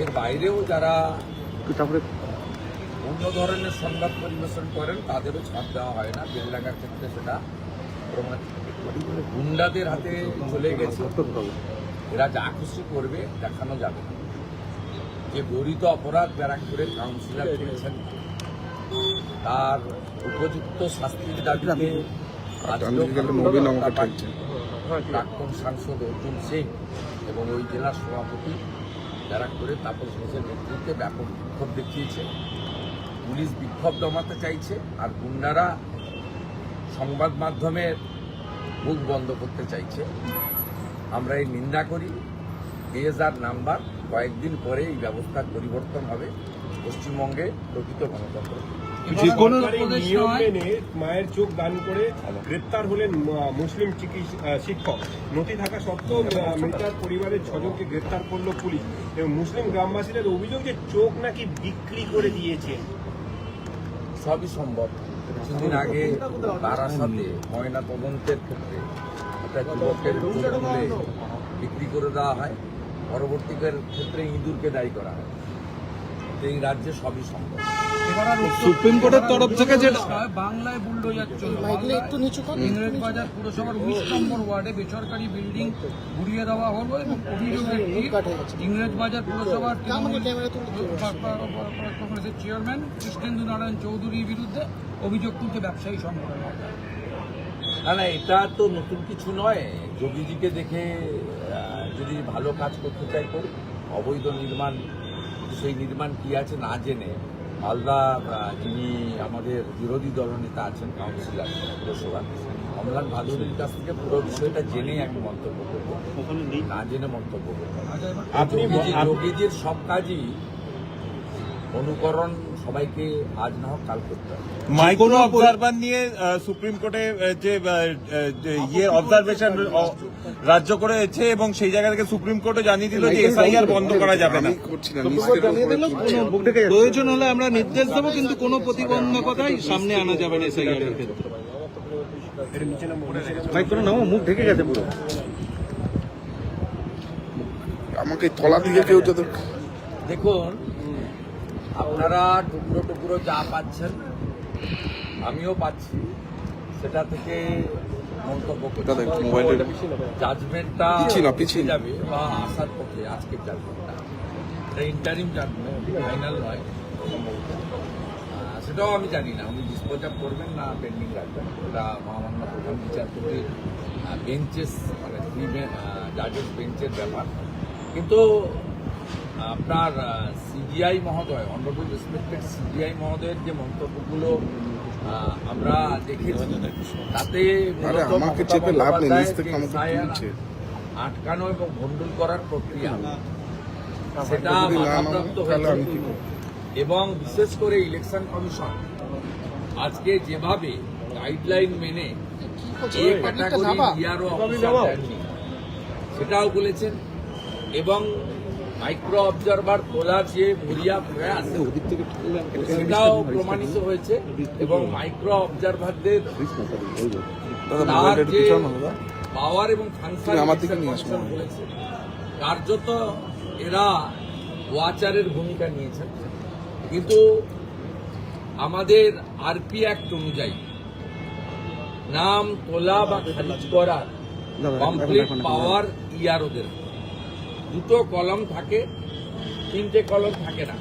এর বাইরেও যারা তারপরে অন্য ধরনের সংবাদ পরিবেশন করেন তাদেরও ছাড় দেওয়া হয় না বেল বেলডাঙ্গার ক্ষেত্রে সেটা গুন্ডাদের হাতে চলে গেছে। এরা যা খুশি করবে দেখানো যাবে না। যে গরিত অপরাধ ব্যারাকপুরের কাউন্সিলর করেছেন তার উপযুক্ত শাস্তির দাবিতে প্রাক্তন সাংসদ অর্জুন সিং এবং ওই জেলার সভাপতি ব্যারাকপুরের তাপস ঘোষের নেতৃত্বে ব্যাপক বিক্ষোভ দেখিয়েছে। পুলিশ বিক্ষোভ দমাতে চাইছে আর গুন্ডারা সংবাদ মাধ্যমের মুখ বন্ধ করতে চাইছে। আমরা এই নিন্দা করি। ডিএসআর নাম্বার কয়েকদিন পরে এই ব্যবস্থার পরিবর্তন হবে। পশ্চিমবঙ্গে প্রকৃত গণতন্ত্র। যে কোনো নিয়ম মেনে মায়ের চোখ দান করে গ্রেপ্তার হলেন মুসলিম চিকিৎস- শিক্ষক। নথি থাকা সত্ত্বেও মৃতার পরিবারের ছজনকে গ্রেপ্তার করল পুলিশ। এবং মুসলিম গ্রামবাসীদের অভিযোগ যে চোখ নাকি বিক্রি করে দিয়েছে। সবই সম্ভব। কিছুদিন আগে বারাসাতে ময়না তদন্তের ক্ষেত্রে একটা যুবকের বিক্রি করে দেওয়া হয়। পরবর্তীকার ক্ষেত্রে ইঁদুরকে দায়ী করা হয়। এই রাজ্যে সবই সম্ভব। সুপ্রিম কোর্টের তরফ থেকে যেটা বাংলায় বুলডোজার চলবে একটু নিচু ইংরেজ বাজার পুরসভার উনিশ নম্বর ওয়ার্ডে বেসরকারি বিল্ডিং ঘুরিয়ে দেওয়া হলো এবং অভিযোগের ইংরেজ বাজার পুরসভার কংগ্রেসের চেয়ারম্যান কৃষ্ণেন্দু নারায়ণ চৌধুরীর বিরুদ্ধে অভিযোগ তুলছে ব্যবসায়ী সংগঠন। না না এটা তো নতুন কিছু নয়। যোগীজিকে দেখে আহ, যদি ভালো কাজ করতে চাই করুক অবৈধ নির্মাণ সেই নির্মাণ কি আছে না জেনে আহ, যিনি আমাদের বিরোধী দলনেতা আছেন কাউন্সিলার পুরসভা অমলান ভাদুরীর কাছ থেকে পুরো বিষয়টা জেনেই আমি মন্তব্য করব না জেনে মন্তব্য করব। আপনি যোগীজির সব কাজই অনুকরণ সবাইকে আজ না হোক কাল করতে হবে। মাইক্রো অবজারভার নিয়ে সুপ্রিম কোর্টে যে ইয়ে অবজারভেশন রাজ্য করেছে এবং সেই জায়গা থেকে সুপ্রিম কোর্টে জানিয়ে দিল যে এসআইআর বন্ধ করা যাবে না। প্রয়োজন হলে আমরা নির্দেশ দেবো কিন্তু কোনো প্রতিবন্ধকতাই সামনে আনা যাবে না এসআইআর এর ক্ষেত্রে। ভাই নাও মুখ ঢেকে গেছে পুরো। আমাকে তলা দিকে কেউ দেখুন আপনারা টুকরো টুকরো যা পাচ্ছেন আমিও পাচ্ছি। সেটা থেকে মন্তব্য মোবাইলটা জাজমেন্টটা পিছিয়ে। যাবে বা আসার পক্ষে আজকের জাজমেন্টটা এটা ইন্টারিম জাজমেন্ট ফাইনাল নয়। সেটাও আমি জানি না। উনি ডিসপোজ আপ করবেন না পেন্ডিং রাখবেন। এটা মহামান্য প্রধান বিচারপতির বেঞ্চেস মানে থ্রি জাজেস বেঞ্চের ব্যাপার। কিন্তু আপনার সিবিআই মহোদয় অনারেবল রেসপেক্টেড সিবিআই মহোদয়ের যে মন্তব্যগুলো আমরা দেখেছি তাতে আমাকে চেপে লাভ নেই। আটকানো এবং ভণ্ডুল করার প্রক্রিয়া সেটা বাধাপ্রাপ্ত হয়েছে এবং বিশেষ করে ইলেকশন কমিশন আজকে যেভাবে গাইডলাইন মেনে সেটাও বলেছেন। এবং মাইক্রো অবজারভার তোলার যে মরিয়া প্রয়াস সেটাও প্রমাণিত হয়েছে এবং মাইক্রো অবজারভারদের তার যে পাওয়ার এবং ফাংশন কার্যত এরা ওয়াচারের ভূমিকা নিয়েছেন কিন্তু আমাদের আরপি অ্যাক্ট অনুযায়ী নাম তোলা বা খারিজ করার কমপ্লিট পাওয়ার ইয়ারোদের দুটো কলম থাকে তিনটে কলম থাকে না।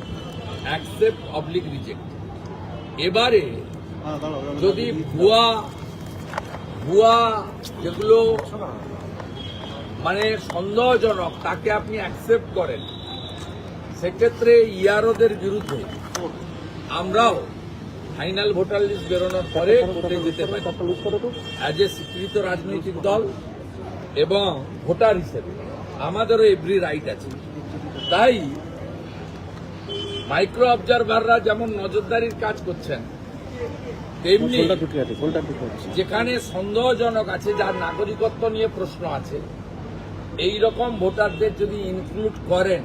অ্যাকসেপ্ট অবলিক রিজেক্ট এবারে যদি ভুয়া ভুয়া যেগুলো মানে সন্দেহজনক তাকে আপনি অ্যাকসেপ্ট করেন সেক্ষেত্রে ইয়ারোদের বিরুদ্ধে আমরাও ফাইনাল ভোটার লিস্ট বেরোনোর পরে কোর্টে যেতে পারি। অ্যাজ এ স্বীকৃত রাজনৈতিক দল এবং ভোটার হিসেবে। আমাদেরও এভরি রাইট আছে। তাই মাইক্রো অবজারভাররা যেমন নজরদারির কাজ করছেন তেমনি যেখানে সন্দেহজনক আছে যার নাগরিকত্ব নিয়ে প্রশ্ন আছে এই রকম ভোটারদের যদি ইনক্লুড করেন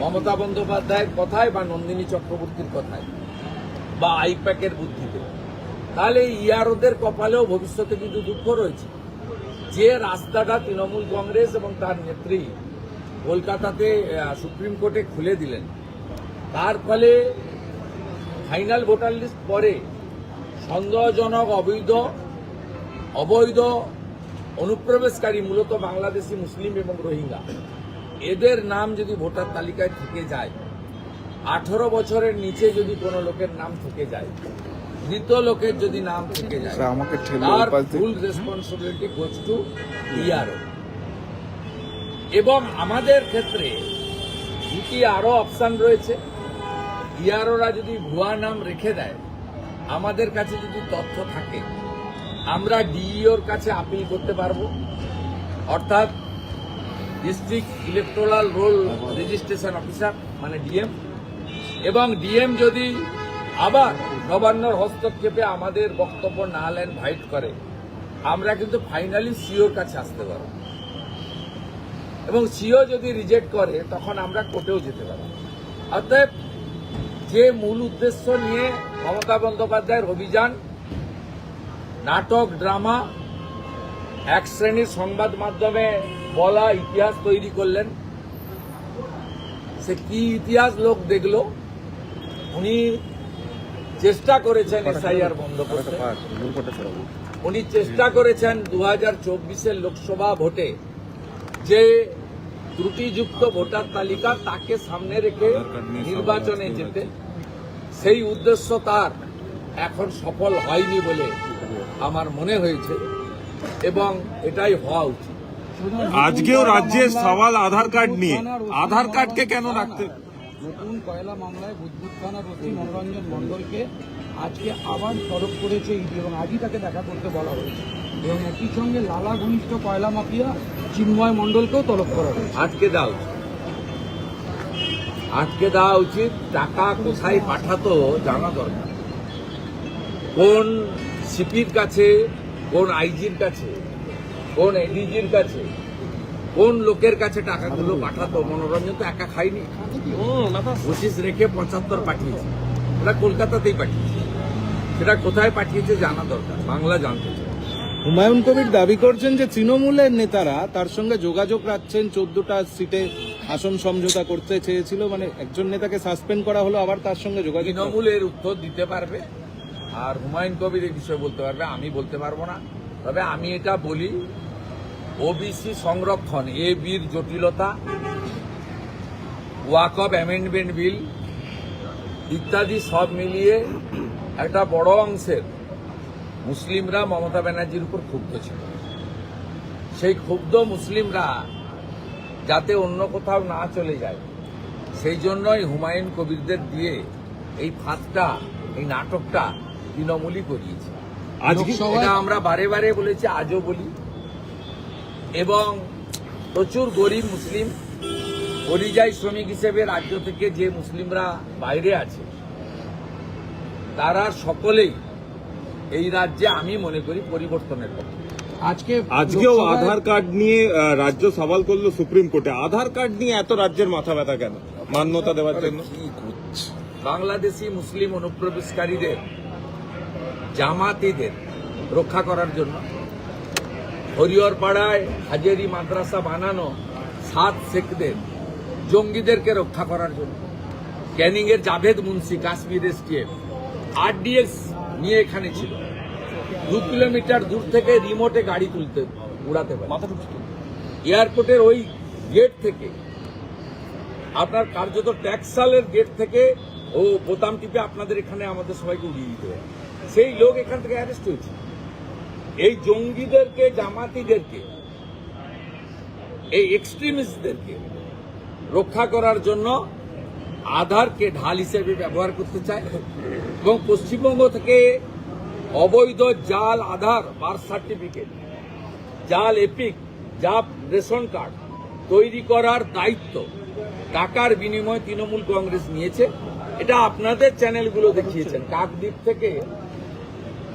মমতা বন্দ্যোপাধ্যায়ের কথায় বা নন্দিনী চক্রবর্তীর কথায় বা আইপ্যাকের বুদ্ধিতে তাহলে ইয়ারোদের কপালেও ভবিষ্যতে কিন্তু দুঃখ রয়েছে। যে রাস্তাটা তৃণমূল কংগ্রেস এবং তার নেত্রী কলকাতাতে সুপ্রিম কোর্টে খুলে দিলেন, তার ফলে ফাইনাল ভোটার লিস্ট পরে সন্দেহজনক, অবৈধ অবৈধ, অনুপ্রবেশকারী মূলত বাংলাদেশি, মুসলিম এবং রোহিঙ্গা। এদের নাম যদি ভোটার তালিকায় থেকে যায়, আঠারো বছরের নিচে যদি কোনো লোকের নাম থেকে যায় মৃত লোকের যদি নাম থেকে যায় আমাকে তার full responsibility goes to ERO এবং আমাদের ক্ষেত্রে দুটি আরও অপশান রয়েছে। ইআরওরা যদি ভুয়া নাম রেখে দেয় আমাদের কাছে যদি তথ্য থাকে আমরা ডিইওর কাছে আপিল করতে পারব। অর্থাৎ district electoral roll registration officer মানে ডিএম এবং ডিএম যদি আবার নবান্নর হস্তক্ষেপে আমাদের বক্তব্য না নেন ভাইট করে। আমরা কিন্তু ফাইনালি সিওর কাছে আসতে পারব। এবং সিও যদি রিজেক্ট করে, তখন আমরা কোর্টেও যেতে পারব। অতএব যে মূল উদ্দেশ্য নিয়ে মমতা বন্দ্যোপাধ্যায়ের অভিযান, নাটক, ড্রামা, এক শ্রেণির সংবাদ মাধ্যমে বলা ইতিহাস তৈরি করলেন, সে কি ইতিহাস লোক দেখল, উনি চেষ্টা করেছেন এসআইআর বন্ধ করতে। উনি চেষ্টা করেছেন দু হাজার লোকসভা ভোটে যে ত্রুটিযুক্ত ভোটার তালিকা তাকে সামনে রেখে নির্বাচনে যেতে, সেই উদ্দেশ্য তার এখন সফল হয়নি বলে আমার মনে হয়েছে এবং এটাই হওয়া উচিত। আজকেও রাজ্যের সওয়াল আধার কার্ড নিয়ে। আধার কার্ডকে কেন রাখতে নতুন কয়লা মামলায় বুদ্ধুত থানার ওসি মনোরঞ্জন মণ্ডলকে আজকে আবার তলব করেছে ইডি এবং আজই তাকে দেখা করতে বলা হয়েছে। এবং একই সঙ্গে লালা ঘনিষ্ঠ কয়লা মাফিয়া চিন্ময় মণ্ডলকেও তলব করা হয়েছে। আটকে উচিত। আটকে দেওয়া উচিত, টাকা কোথায় পাঠাতো জানা দরকার। কোন সিপির কাছে, কোন আইজির কাছে, কোন এডিজির কাছে কোন লোকের কাছে টাকাগুলো পাঠাতো? মনোরঞ্জন তো একা খাইনি। পঁচিশ রেখে পঁচাত্তর পাঠিয়েছে। ওরা কলকাতাতেই পাঠিয়েছে। সেটা কোথায় পাঠিয়েছে জানা দরকার। বাংলা জানতে চায় হুমায়ুন কবির দাবি করছেন যে তৃণমূলের নেতারা তার সঙ্গে যোগাযোগ রাখছেন চোদ্দটা সিটে আসন সমঝোতা করতে চেয়েছিল। মানে একজন নেতাকে সাসপেন্ড করা হলো আবার তার সঙ্গে যোগাযোগ তৃণমূল এর উত্তর দিতে পারবে। আর হুমায়ুন কবির এই বিষয়ে বলতে পারবে আমি বলতে পারব না। তবে আমি এটা বলি ওবিসি সংরক্ষণ এ বির জটিলতা ওয়াকব অ্যামেন্ডমেন্ট বিল ইত্যাদি সব মিলিয়ে একটা বড় অংশের মুসলিমরা মমতা ব্যানার্জির উপর ক্ষুব্ধ ছিল। সেই ক্ষুব্ধ মুসলিমরা যাতে অন্য কোথাও না চলে যায় সেই জন্যই হুমায়ুন কবিরদের দিয়ে এই ফাঁদটা এই নাটকটা তৃণমূলই করিয়েছে। আমরা বারে বারে বলেছি আজও বলি। এবং প্রচুর গরিব মুসলিম পরিযায়ী শ্রমিক হিসেবে রাজ্য থেকে যে মুসলিমরা বাইরে আছে তারা সকলেই এই রাজ্যে আমি মনে করি পরিবর্তনের পক্ষে আজকে আজকেও আধার কার্ড নিয়ে রাজ্য সওয়াল করল সুপ্রিম কোর্টে। আধার কার্ড নিয়ে এত রাজ্যের মাথা ব্যথা কেন? মান্যতা দেওয়ার জন্য। বাংলাদেশি মুসলিম অনুপ্রবেশকারীদের জামাতিদের রক্ষা করার জন্য হরিহরপাড়ায় হাজেরি মাদ্রাসা বানানো সাত শেখদের জঙ্গিদেরকে রক্ষা করার জন্য। ক্যানিং এর জাভেদ মুন্সি কাশ্মীর এসটিএফ। আরডিএক্স নিয়ে এখানে ছিল। দু কিলোমিটার দূর থেকে রিমোটে গাড়ি তুলতে উড়াতে পারে। এয়ারপোর্টের ওই গেট থেকে আপনার কার্যত ট্যাক্সালের গেট থেকে ও বোতাম টিপে আপনাদের এখানে আমাদের সবাইকে উড়িয়ে দিতে সেই লোক এখান থেকে অ্যারেস্ট হয়েছে। এই জঙ্গিদেরকে, জামাতিদেরকে, এই এক্সট্রিমিস্টদেরকে রক্ষা করার জন্য আধারকে ঢাল হিসেবে ব্যবহার করতে চায় এবং পশ্চিমবঙ্গ থেকে অবৈধ জাল আধার বার্থ সার্টিফিকেট জাল এপিক জাল রেশন কার্ড তৈরি করার দায়িত্ব টাকার বিনিময়ে তৃণমূল কংগ্রেস নিয়েছে। এটা আপনাদের চ্যানেলগুলো দেখিয়েছেন। কাকদ্বীপ থেকে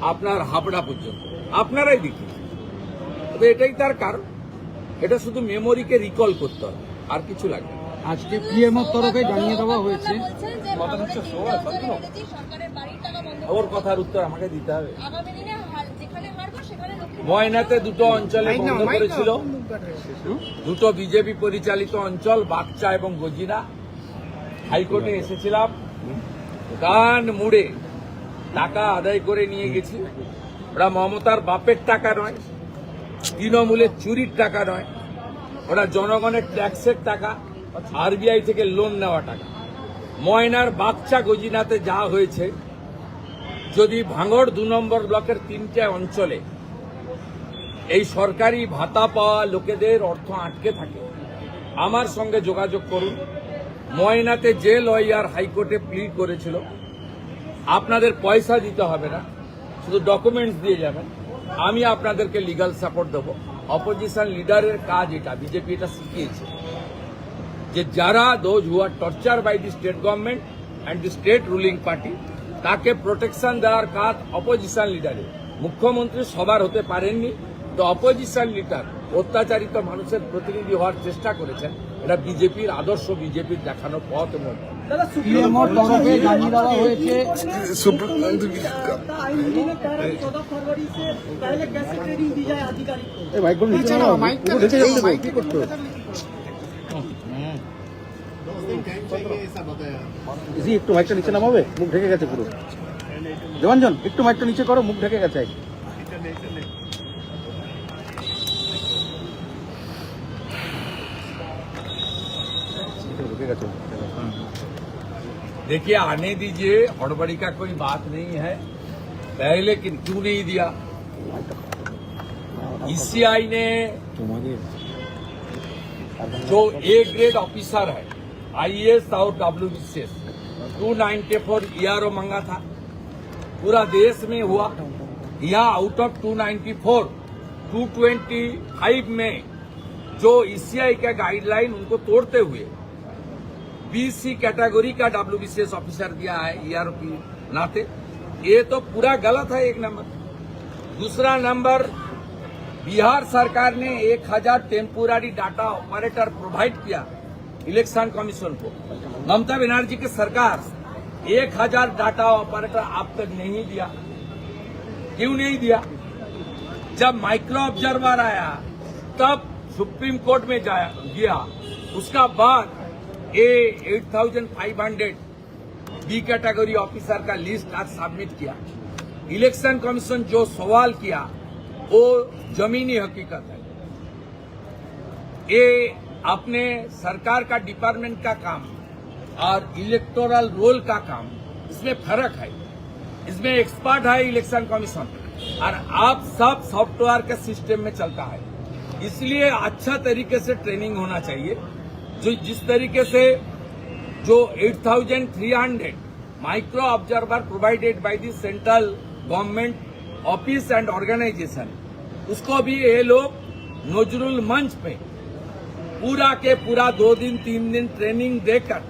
আপনার হাবড়া পর্যন্ত। আপনারাই দেখিয়েছেন তবে এটাই তার কারণ। এটা শুধু মেমোরিকে রিকল করতে হবে আর কিছু লাগবে না। আজকে পিএমওর তরফে জানিয়ে দেওয়া হয়েছে। ওর কথার উত্তর আমাকে দিতে হবে। আগামী দিনে হার- যেখানে হারবো সেখানে লক্ষ্মী ময়নাতে দুটো অঞ্চলে বন্ধ করেছিল। দুটো বিজেপি পরিচালিত অঞ্চল বাগচা এবং গজিনা। হাইকোর্টে এসেছিলাম। গান মুড়ে। টাকা আদায় করে নিয়ে গেছি। ওরা মমতার বাপের টাকা নয়, তৃণমূলের চুরির টাকা নয়, ওরা জনগণের ট্যাক্সের টাকা আরবিআই থেকে লোন নেওয়া টাকা। ময়নার বাচ্চা গজিনাতে যা হয়েছে, যদি ভাঙড় দু নম্বর ব্লকের তিনটে অঞ্চলে এই সরকারি ভাতা পাওয়া লোকেদের অর্থ আটকে থাকে, আমার সঙ্গে যোগাযোগ করুন। ময়নাতে যে লয়ার হাইকোর্টে প্লিড করেছিল আপনাদের পয়সা দিতে হবে না, শুধু ডকুমেন্টস দিয়ে যাবেন। আমি আপনাদেরকে লিগাল সাপোর্ট দেবো। অপোজিশন লিডারের কাজ এটা বিজেপি এটা শিখিয়েছে। যে যারা those who are torture by the state government and the state ruling party তাকে প্রোটেকশন দেওয়ার কাজ অপোজিশন লিডারের মুখ্যমন্ত্রী সবার হতে পারেননি। তো অপোজিশন লিডার অত্যাচারিত মানুষের প্রতিনিধি হওয়ার চেষ্টা করেছেন। এটা বিজেপির আদর্শ বিজেপির দেখানো পথ এবং একটু মাইকটা নিচে নামাবে মুখ ঢেকে গেছে পুরো। জন একটু মাইকটা নিচে করো মুখ ঢেকে গেছে। देखिए, आने दीजिए, हड़बड़ी का कोई बात नहीं है। पहले कि क्यों नहीं दिया? ईसीआई ने जो ए ग्रेड ऑफिसर है आईएएस और W BCS to WBCS 294 ERO मांगा था। पूरा देश में हुआ। यहाँ आउट ऑफ़ 294 225 में जो ईसीआई का गाइडलाइन उनको तोड़ते हुए बीसी कैटेगरी का डब्ल्यूबीसीएस ऑफिसर दिया है ईआरओ की नाते। ये तो पूरा गलत है एक नंबर। दूसरा नंबर, बिहार सरकार ने एक हज़ार टेम्पोरारी डाटा ऑपरेटर प्रोवाइड किया इलेक्शन कमीशन को। ममता बनर्जी की सरकार एक हज़ार डाटा ऑपरेटर आप तक नहीं दिया। क्यों नहीं दिया? जब माइक्रो ऑब्जर्वर आया, तब सुप्रीम कोर्ट में जाया, गया। उसका बाद ए 8500 बी कैटेगरी ऑफिसर का लिस्ट आज सबमिट किया। इलेक्शन कमीशन जो सवाल किया, वो जमीनी हकीकत है। ये अपने सरकार का डिपार्टमेंट का काम और इलेक्टोरल रोल का काम, इसमें फ़र्क है। इसमें एक्सपर्ट है इलेक्शन कमीशन और आप सब सॉफ्टवेयर के सिस्टम में चलता है। इसलिए अच्छा तरीके से ट्रेनिंग होना चाहिए। जो जिस तरीके से जो 8300 micro observer provided by the central government office and organisation उसको भी ये लोग नजरुल मंच पे पूरा के पूरा दो दिन, तीन दिन ट्रेनिंग देकर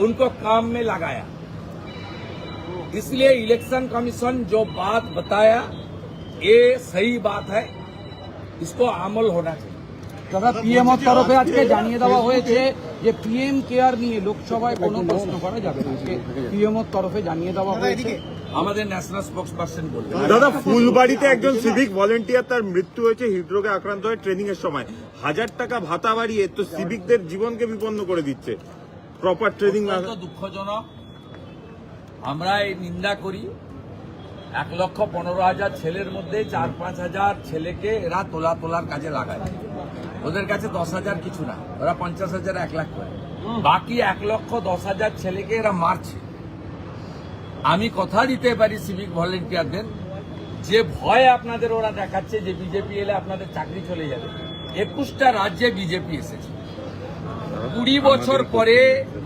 उनको काम में लगाया। इसलिए इलेक्शन कमीशन जो बात बताया, ये सही बात है, इसको अमल होना चाहिए। তবে পিএমওর তরফে আজকে জানিয়ে দেওয়া হয়েছে যে পিএম কেয়ার নিয়ে লোকসভায় কোনো প্রশ্ন করা যাবে না। আজকে পিএমওর তরফে জানিয়ে দেওয়া হয়েছে। আমাদের ন্যাশনাল স্পোক্স পার্সন বলবেন দাদা ফুলবাড়িতে একজন সিভিক ভলেন্টিয়ার তার মৃত্যু হয়েছে হৃদরোগে আক্রান্ত হয়ে ট্রেনিং এর সময়। হাজার টাকা ভাতা বাড়িয়ে তো সিভিকদের জীবনকে বিপন্ন করে দিচ্ছে। প্রপার ট্রেনিং না দুঃখজনক। আমরা এই নিন্দা করি। এক লক্ষ পনেরো হাজার ছেলের মধ্যে চার পাঁচ হাজার ছেলেকে এরা তোলা তোলার কাজে লাগায়। ওদের কাছে দশ হাজার কিছু না ওরা পঞ্চাশ হাজার এক লাখ করে। বাকি এক লক্ষ দশ হাজার ছেলেকে এরা মারছে। আমি কথা দিতে পারি সিভিক ভলেন্টিয়ারদের যে ভয় আপনাদের ওরা দেখাচ্ছে যে বিজেপি এলে আপনাদের চাকরি চলে যাবে। একুশটা রাজ্যে বিজেপি এসেছে। কুড়ি বছর পরে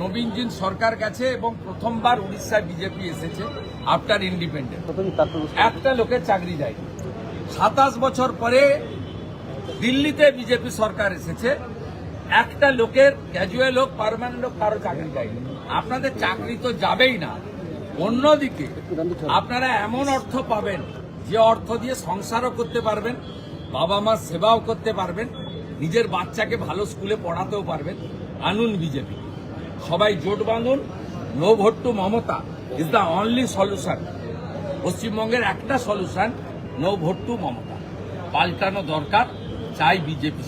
নবীনজিন সরকার গেছে এবং প্রথমবার উড়িষ্যায় বিজেপি এসেছে আফটার ইন্ডিপেন্ডেন্ট একটা লোকের চাকরি দেয়নি। সাতাশ বছর পরে দিল্লিতে বিজেপি সরকার এসেছে, একটা লোকের ক্যাজুয়াল হোক পারমানেন্ট হোক কারও চাকরি দেয়নি আপনাদের চাকরি তো যাবেই না। অন্যদিকে, আপনারা এমন অর্থ পাবেন, যে অর্থ দিয়ে সংসারও করতে পারবেন বাবা মার সেবাও করতে পারবেন, নিজের বাচ্চাকে ভালো স্কুলে পড়াতেও পারবেন, আনুন বিজেপি। সবাই জোট বাঁধুন, no vote to Mamata is the only solution পশ্চিমবঙ্গের একটা solution no vote to Mamata. পাল্টানো দরকার। চাই বিজেপি